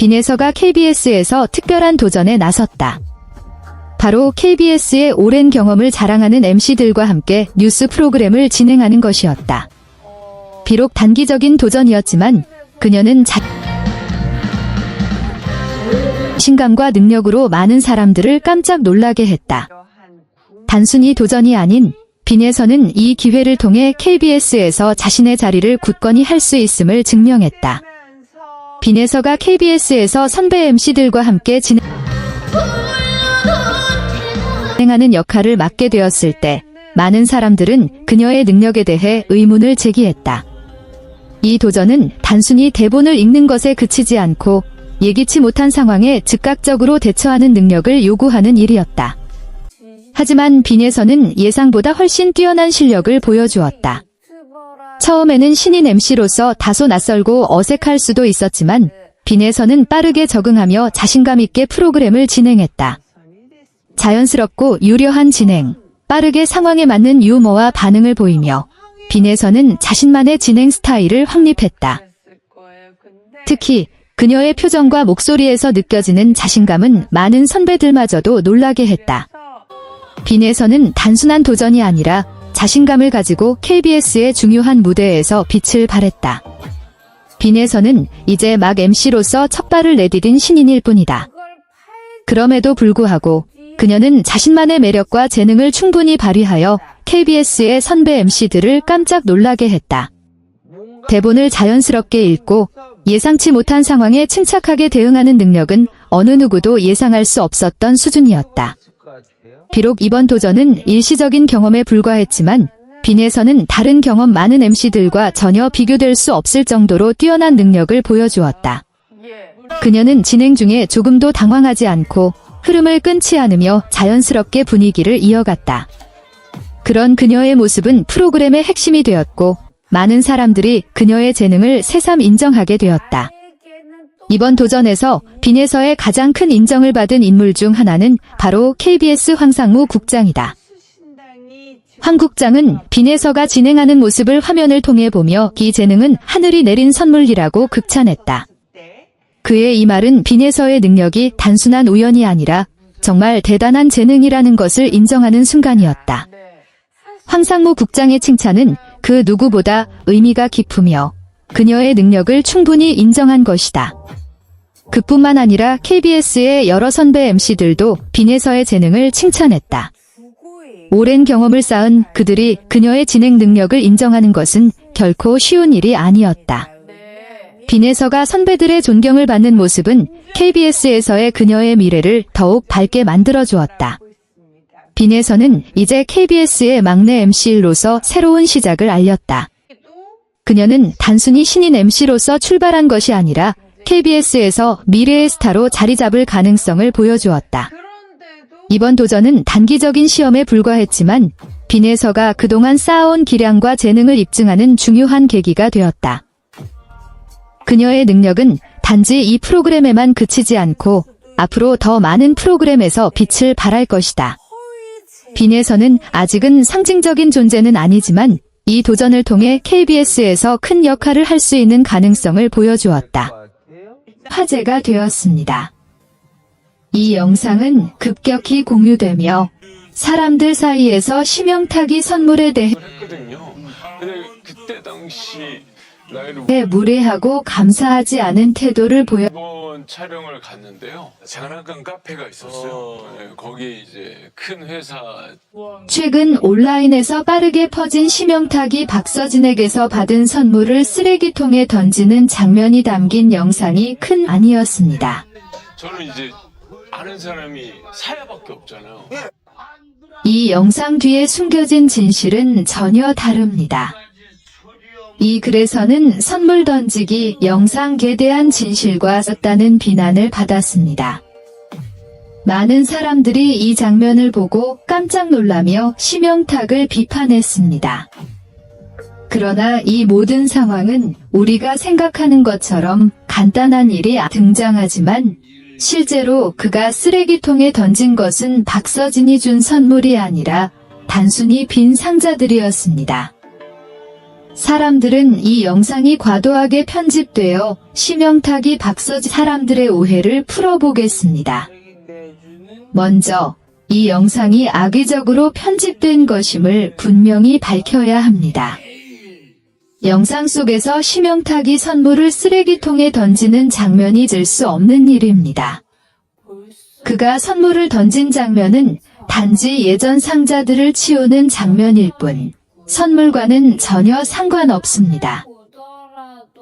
빈에서가 KBS에서 특별한 도전에 나섰다. 바로 KBS의 오랜 경험을 자랑하는 MC들과 함께 뉴스 프로그램을 진행하는 것이었다. 비록 단기적인 도전이었지만 그녀는 자 신감과 능력으로 많은 사람들을 깜짝 놀라게 했다. 단순히 도전이 아닌 빈에서는 이 기회를 통해 KBS에서 자신의 자리를 굳건히 할 수 있음을 증명했다. 빈에서가 KBS에서 선배 MC들과 함께 진행하는 역할을 맡게 되었을 때 많은 사람들은 그녀의 능력에 대해 의문을 제기했다. 이 도전은 단순히 대본을 읽는 것에 그치지 않고 예기치 못한 상황에 즉각적으로 대처하는 능력을 요구하는 일이었다. 하지만 빈에서는 예상보다 훨씬 뛰어난 실력을 보여주었다. 처음에는 신인 MC로서 다소 낯설고 어색할 수도 있었지만 빈에서는 빠르게 적응하며 자신감 있게 프로그램을 진행했다. 자연스럽고 유려한 진행, 빠르게 상황에 맞는 유머와 반응을 보이며 빈에서는 자신만의 진행 스타일을 확립했다. 특히 그녀의 표정과 목소리에서 느껴지는 자신감은 많은 선배들마저도 놀라게 했다. 빈에서는 단순한 도전이 아니라 자신감을 가지고 KBS의 중요한 무대에서 빛을 발했다. 빈에서는 이제 막 MC로서 첫 발을 내디딘 신인일 뿐이다. 그럼에도 불구하고 그녀는 자신만의 매력과 재능을 충분히 발휘하여 KBS의 선배 MC들을 깜짝 놀라게 했다. 대본을 자연스럽게 읽고 예상치 못한 상황에 침착하게 대응하는 능력은 어느 누구도 예상할 수 없었던 수준이었다. 비록 이번 도전은 일시적인 경험에 불과했지만 빈에서는 다른 경험 많은 MC들과 전혀 비교될 수 없을 정도로 뛰어난 능력을 보여주었다. 그녀는 진행 중에 조금도 당황하지 않고 흐름을 끊지 않으며 자연스럽게 분위기를 이어갔다. 그런 그녀의 모습은 프로그램의 핵심이 되었고 많은 사람들이 그녀의 재능을 새삼 인정하게 되었다. 이번 도전에서 빈에서의 가장 큰 인정을 받은 인물 중 하나는 바로 KBS 황상무 국장이다. 황 국장은 빈에서가 진행하는 모습을 화면을 통해 보며 이 재능은 하늘이 내린 선물이라고 극찬했다. 그의 이 말은 빈에서의 능력이 단순한 우연이 아니라 정말 대단한 재능이라는 것을 인정하는 순간이었다. 황상무 국장의 칭찬은 그 누구보다 의미가 깊으며 그녀의 능력을 충분히 인정한 것이다. 그뿐만 아니라 KBS의 여러 선배 MC들도 빈에서의 재능을 칭찬했다. 오랜 경험을 쌓은 그들이 그녀의 진행 능력을 인정하는 것은 결코 쉬운 일이 아니었다. 빈에서가 선배들의 존경을 받는 모습은 KBS에서의 그녀의 미래를 더욱 밝게 만들어 주었다. 빈에서는 이제 KBS의 막내 MC로서 새로운 시작을 알렸다. 그녀는 단순히 신인 MC로서 출발한 것이 아니라 KBS에서 미래의 스타로 자리 잡을 가능성을 보여주었다. 이번 도전은 단기적인 시험에 불과했지만 빈에서가 그동안 쌓아온 기량과 재능을 입증하는 중요한 계기가 되었다. 그녀의 능력은 단지 이 프로그램에만 그치지 않고 앞으로 더 많은 프로그램에서 빛을 발할 것이다. 빈에서는 아직은 상징적인 존재는 아니지만 이 도전을 통해 KBS에서 큰 역할을 할 수 있는 가능성을 보여주었다. 화제가 되었습니다. 이 영상은 급격히 공유되며 사람들 사이에서 심영탁이 선물에 대해 했거든요. 근데 그때 당시 네, 무례하고 감사하지 않은 태도를 보여 이번 촬영을 갔는데요. 장난감 카페가 있었어요. 네, 거기 이제 큰 회사 최근 온라인에서 빠르게 퍼진 심영탁이 박서진에게서 받은 선물을 쓰레기통에 던지는 장면이 담긴 영상이 큰 아니었습니다. 저는 이제 아는 사람이 사야밖에 없잖아요. 이 영상 뒤에 숨겨진 진실은 전혀 다릅니다. 이 글에서는 선물 던지기 영상에 대한 진실과 썼다는 비난을 받았습니다. 많은 사람들이 이 장면을 보고 깜짝 놀라며 심영탁을 비판했습니다. 그러나 이 모든 상황은 우리가 생각하는 것처럼 간단한 일이 등장하지만 실제로 그가 쓰레기통에 던진 것은 박서진이 준 선물이 아니라 단순히 빈 상자들이었습니다. 사람들은 이 영상이 과도하게 편집되어 심영탁이 박서지 사람들의 오해를 풀어보겠습니다. 먼저 이 영상이 악의적으로 편집된 것임을 분명히 밝혀야 합니다. 영상 속에서 심영탁이 선물을 쓰레기통에 던지는 장면이 질 수 없는 일입니다. 그가 선물을 던진 장면은 단지 예전 상자들을 치우는 장면일 뿐 선물과는 전혀 상관없습니다.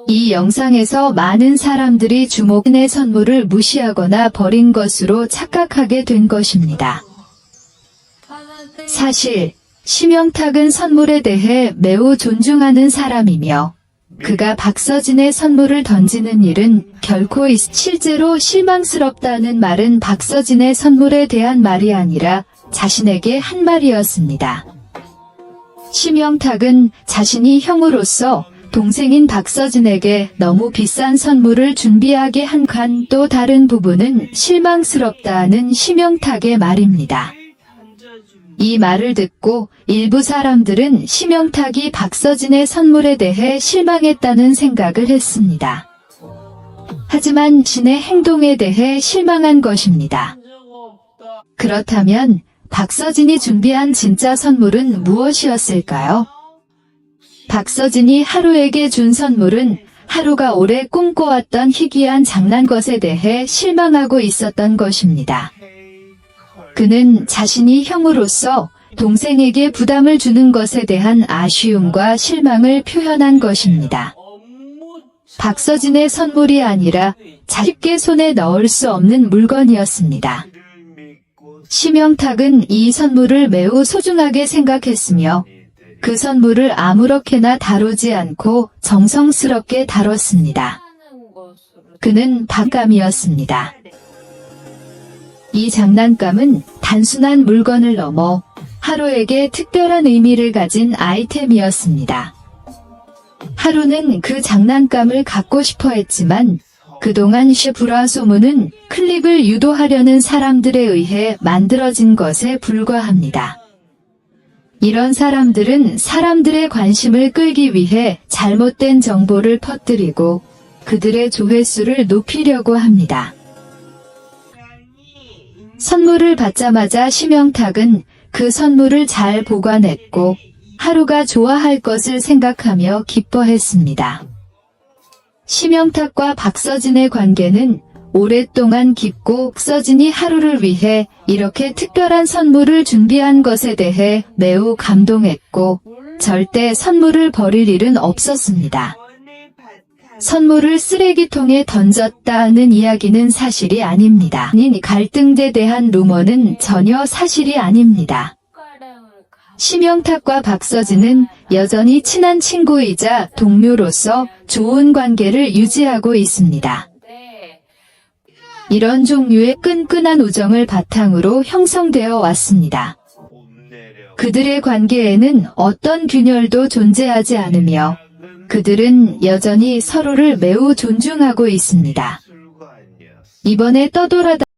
이 영상에서 많은 사람들이 주목의 선물을 무시하거나 버린 것으로 착각하게 된 것입니다. 사실 심영탁은 선물에 대해 매우 존중하는 사람이며 그가 박서진의 선물을 던지는 일은 결코 있, 실제로 실망스럽다는 말은 박서진의 선물에 대한 말이 아니라 자신에게 한 말이었습니다. 심영탁은 자신이 형으로서 동생인 박서진에게 너무 비싼 선물을 준비하게 한간또 다른 부분은 실망스럽다는 심영탁의 말입니다. 이 말을 듣고 일부 사람들은 심영탁이 박서진의 선물에 대해 실망했다는 생각을 했습니다. 하지만 신의 행동에 대해 실망한 것입니다. 그렇다면 박서진이 준비한 진짜 선물은 무엇이었을까요? 박서진이 하루에게 준 선물은 하루가 오래 꿈꿔왔던 희귀한 장난 것에 대해 실망하고 있었던 것입니다. 그는 자신이 형으로서 동생에게 부담을 주는 것에 대한 아쉬움과 실망을 표현한 것입니다. 박서진의 선물이 아니라 쉽게 손에 넣을 수 없는 물건이었습니다. 심영탁은 이 선물을 매우 소중하게 생각했으며 그 선물을 아무렇게나 다루지 않고 정성스럽게 다뤘습니다. 그는 박감이었습니다. 이 장난감은 단순한 물건을 넘어 하루에게 특별한 의미를 가진 아이템이었습니다. 하루는 그 장난감을 갖고 싶어 했지만 그동안 쉐프라 소문은 클릭을 유도하려는 사람들에 의해 만들어진 것에 불과합니다. 이런 사람들은 사람들의 관심을 끌기 위해 잘못된 정보를 퍼뜨리고 그들의 조회수를 높이려고 합니다. 선물을 받자마자 심영탁은 그 선물을 잘 보관했고 하루가 좋아할 것을 생각하며 기뻐했습니다. 심영탁과 박서진의 관계는 오랫동안 깊고 서진이 하루를 위해 이렇게 특별한 선물을 준비한 것에 대해 매우 감동했고 절대 선물을 버릴 일은 없었습니다. 선물을 쓰레기통에 던졌다는 이야기는 사실이 아닙니다. 닌 갈등에 대한 루머는 전혀 사실이 아닙니다. 심영탁과 박서진은 여전히 친한 친구이자 동료로서 좋은 관계를 유지하고 있습니다. 이런 종류의 끈끈한 우정을 바탕으로 형성되어 왔습니다. 그들의 관계에는 어떤 균열도 존재하지 않으며 그들은 여전히 서로를 매우 존중하고 있습니다. 이번에 떠돌아다